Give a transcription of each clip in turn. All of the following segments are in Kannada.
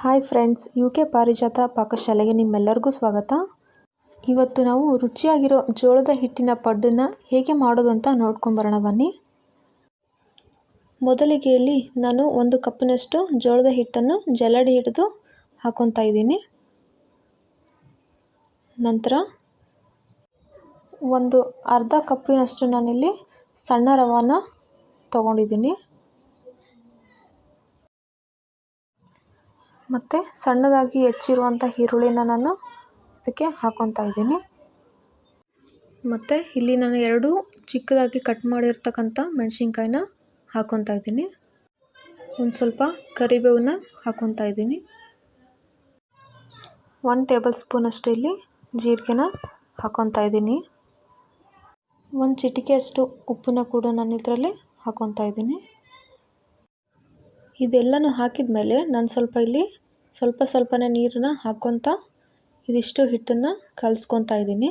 ಹಾಯ್ ಫ್ರೆಂಡ್ಸ್ ಯು ಕೆ ಪಾರಿಜಾತ ಪಾಕಶಾಲೆಗೆ ನಿಮ್ಮೆಲ್ಲರಿಗೂ ಸ್ವಾಗತ. ಇವತ್ತು ನಾವು ರುಚಿಯಾಗಿರೋ ಜೋಳದ ಹಿಟ್ಟಿನ ಪಡ್ಡನ್ನು ಹೇಗೆ ಮಾಡೋದು ಅಂತ ನೋಡ್ಕೊಂಬರೋಣ ಬನ್ನಿ. ಮೊದಲಿಗೆ ಇಲ್ಲಿ ನಾನು ಒಂದು ಕಪ್ಪಿನಷ್ಟು ಜೋಳದ ಹಿಟ್ಟನ್ನು ಜಲಡಿ ಹಿಡಿದು ಹಾಕೊತಾ ಇದ್ದೀನಿ. ನಂತರ ಒಂದು ಅರ್ಧ ಕಪ್ಪಿನಷ್ಟು ನಾನಿಲ್ಲಿ ಸಣ್ಣ ರವಾನ ತೊಗೊಂಡಿದ್ದೀನಿ. ಮತ್ತು ಸಣ್ಣದಾಗಿ ಹೆಚ್ಚಿರುವಂಥ ಈರುಳ್ಳಿನ ನಾನು ಅದಕ್ಕೆ ಹಾಕೊತಾ ಇದ್ದೀನಿ. ಮತ್ತು ಇಲ್ಲಿ ನಾನು ಎರಡು ಚಿಕ್ಕದಾಗಿ ಕಟ್ ಮಾಡಿರ್ತಕ್ಕಂಥ ಮೆಣಸಿನ್ಕಾಯಿನ ಹಾಕೊತಾ ಇದ್ದೀನಿ. ಒಂದು ಸ್ವಲ್ಪ ಕರಿಬೇವನ್ನ ಹಾಕೊತಾ ಇದ್ದೀನಿ. ಒನ್ ಟೇಬಲ್ ಸ್ಪೂನಷ್ಟು ಇಲ್ಲಿ ಜೀರಿಗೆನ ಹಾಕೊತಾ ಇದ್ದೀನಿ. ಒಂದು ಚಿಟಿಕೆಯಷ್ಟು ಉಪ್ಪನ್ನ ಕೂಡ ನಾನು ಇದರಲ್ಲಿ ಹಾಕೊತಾ ಇದ್ದೀನಿ. ಇದೆಲ್ಲನೂ ಹಾಕಿದ ಮೇಲೆ ನಾನು ಸ್ವಲ್ಪ ಇಲ್ಲಿ ಸ್ವಲ್ಪ ಸ್ವಲ್ಪನೇ ನೀರನ್ನ ಹಾಕ್ಕೊತ ಇದಿಷ್ಟು ಹಿಟ್ಟನ್ನು ಕಲಿಸ್ಕೊತಾ ಇದ್ದೀನಿ.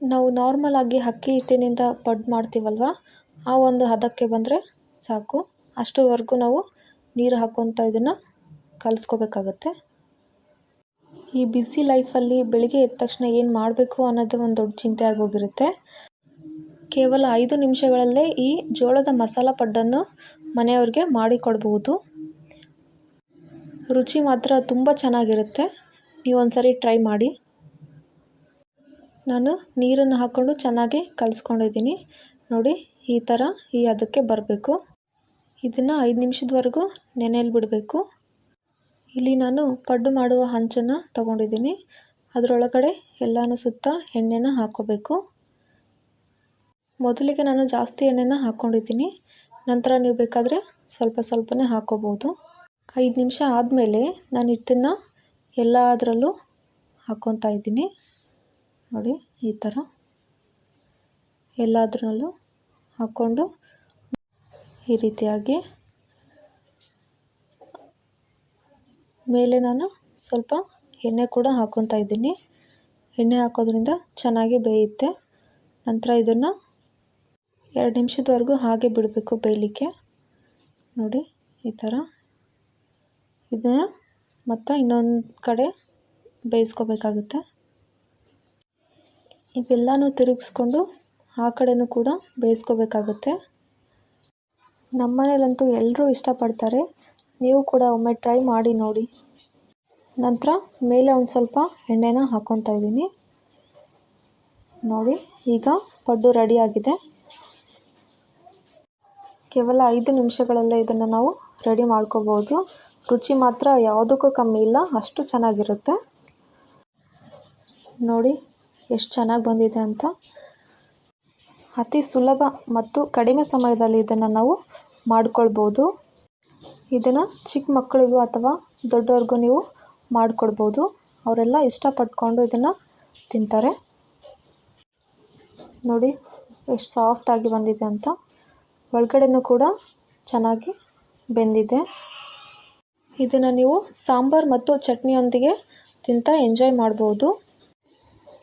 ನಾವು ನಾರ್ಮಲ್ ಆಗಿ ಅಕ್ಕಿ ಹಿಟ್ಟಿನಿಂದ ಪಡ್ ಮಾಡ್ತೀವಲ್ವ, ಆ ಒಂದು ಹದಕ್ಕೆ ಬಂದರೆ ಸಾಕು. ಅಷ್ಟುವರೆಗೂ ನಾವು ನೀರು ಹಾಕ್ಕೊತ ಇದನ್ನು ಕಲಿಸ್ಕೋಬೇಕಾಗತ್ತೆ. ಈ ಬ್ಯುಸಿ ಲೈಫಲ್ಲಿ ಬೆಳಿಗ್ಗೆ ಎದ್ದ ತಕ್ಷಣ ಏನು ಮಾಡಬೇಕು ಅನ್ನೋದು ಒಂದು ದೊಡ್ಡ ಚಿಂತೆ ಆಗೋಗಿರುತ್ತೆ. ಕೇವಲ ಐದು ನಿಮಿಷಗಳಲ್ಲೇ ಈ ಜೋಳದ ಮಸಾಲ ಪಡ್ಡನ್ನು ಮನೆಯವ್ರಿಗೆ ಮಾಡಿಕೊಡ್ಬೋದು. ರುಚಿ ಮಾತ್ರ ತುಂಬ ಚೆನ್ನಾಗಿರುತ್ತೆ. ನೀವು ಒಂದ್ಸರಿ ಟ್ರೈ ಮಾಡಿ. ನಾನು ನೀರನ್ನು ಹಾಕ್ಕೊಂಡು ಚೆನ್ನಾಗಿ ಕಲಿಸ್ಕೊಂಡಿದ್ದೀನಿ. ನೋಡಿ, ಈ ಥರ ಈ ಅದಕ್ಕೆ ಬರಬೇಕು. ಇದನ್ನು ಐದು ನಿಮಿಷದವರೆಗೂ ನೆನೆಯಲ್ಲಿ ಬಿಡಬೇಕು. ಇಲ್ಲಿ ನಾನು ಪಡ್ಡು ಮಾಡುವ ಹಂಚನ್ನು ತಗೊಂಡಿದ್ದೀನಿ. ಅದರೊಳಗಡೆ ಎಲ್ಲನೂ ಸುತ್ತ ಎಣ್ಣೆನ ಹಾಕ್ಕೋಬೇಕು ಮೊದಲಿಗೆ ನಾನು ಜಾಸ್ತಿ ಎಣ್ಣೆನ ಹಾಕ್ಕೊಂಡಿದ್ದೀನಿ ನಂತರ ನೀವು ಬೇಕಾದರೆ ಸ್ವಲ್ಪ ಸ್ವಲ್ಪನೇ ಹಾಕ್ಕೋಬೋದು ಐದು ನಿಮಿಷ ಆದಮೇಲೆ ನಾನು ಹಿಟ್ಟನ್ನು ಎಲ್ಲದರಲ್ಲೂ ಹಾಕ್ಕೊತಾ ಇದ್ದೀನಿ. ನೋಡಿ, ಈ ಥರ. ಎಲ್ಲದರಲ್ಲೂ ಹಾಕ್ಕೊಂಡು ಈ ರೀತಿಯಾಗಿ. ಮೇಲೆ ನಾನು ಸ್ವಲ್ಪ ಎಣ್ಣೆ ಕೂಡ ಹಾಕ್ಕೊತಾ ಇದ್ದೀನಿ. ಎಣ್ಣೆ ಹಾಕೋದ್ರಿಂದ ಚೆನ್ನಾಗಿ ಬೇಯುತ್ತೆ. ನಂತರ ಇದನ್ನು ಎರಡು ನಿಮಿಷದವರೆಗೂ ಹಾಗೆ ಬಿಡಬೇಕು ಬೇಯಲಿಕ್ಕೆ. ನೋಡಿ, ಈ ಥರ ಇದನ್ನು ಮತ್ತು ಇನ್ನೊಂದು ಕಡೆ ಬೇಯಿಸ್ಕೋಬೇಕಾಗುತ್ತೆ. ಇವೆಲ್ಲನೂ ತಿರುಗಿಸ್ಕೊಂಡು ಆ ಕಡೆಯೂ ಕೂಡ ಬೇಯಿಸ್ಕೋಬೇಕಾಗುತ್ತೆ. ನಮ್ಮ ಮನೆಯಲ್ಲಂತೂ ಎಲ್ಲರೂ ಇಷ್ಟಪಡ್ತಾರೆ. ನೀವು ಕೂಡ ಒಮ್ಮೆ ಟ್ರೈ ಮಾಡಿ ನೋಡಿ. ನಂತರ ಮೇಲೆ ಒಂದು ಸ್ವಲ್ಪ ಎಣ್ಣೆನ ಹಾಕ್ಕೊತಾ ಇದ್ದೀನಿ. ನೋಡಿ, ಈಗ ಪಡ್ಡು ರೆಡಿಯಾಗಿದೆ ಕೇವಲ ಐದು ನಿಮಿಷಗಳಲ್ಲೇ ಇದನ್ನು ನಾವು ರೆಡಿ ಮಾಡ್ಕೋಬೋದು. ರುಚಿ ಮಾತ್ರ ಯಾವುದಕ್ಕೂ ಕಮ್ಮಿ ಇಲ್ಲ, ಅಷ್ಟು ಚೆನ್ನಾಗಿರುತ್ತೆ. ನೋಡಿ, ಎಷ್ಟು ಚೆನ್ನಾಗಿ ಬಂದಿದೆ ಅಂತ. ಅತಿ ಸುಲಭ ಮತ್ತು ಕಡಿಮೆ ಸಮಯದಲ್ಲಿ ಇದನ್ನು ನಾವು ಮಾಡ್ಕೊಳ್ಬೋದು. ಇದನ್ನು ಚಿಕ್ಕ ಮಕ್ಕಳಿಗೂ ಅಥವಾ ದೊಡ್ಡವ್ರಿಗೂ ನೀವು ಮಾಡಿಕೊಡ್ಬೋದು ಅವರೆಲ್ಲ ಇಷ್ಟಪಟ್ಕೊಂಡು ಇದನ್ನು ತಿಂತಾರೆ. ನೋಡಿ, ಎಷ್ಟು ಸಾಫ್ಟಾಗಿ ಬಂದಿದೆ ಅಂತ. ಒಳಗಡೆನೂ ಕೂಡ ಚೆನ್ನಾಗಿ ಬೆಂದಿದೆ. ಇದನ್ನು ನೀವು ಸಾಂಬಾರು ಮತ್ತು ಚಟ್ನಿಯೊಂದಿಗೆ ತಿಂತ ಎಂಜಾಯ್ ಮಾಡ್ಬೋದು.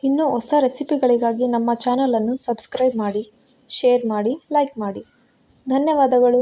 ಇನ್ನೂ ಹೊಸ ರೆಸಿಪಿಗಳಿಗಾಗಿ ನಮ್ಮ ಚಾನಲನ್ನು ಸಬ್ಸ್ಕ್ರೈಬ್ ಮಾಡಿ, ಶೇರ್ ಮಾಡಿ, ಲೈಕ್ ಮಾಡಿ. ಧನ್ಯವಾದಗಳು.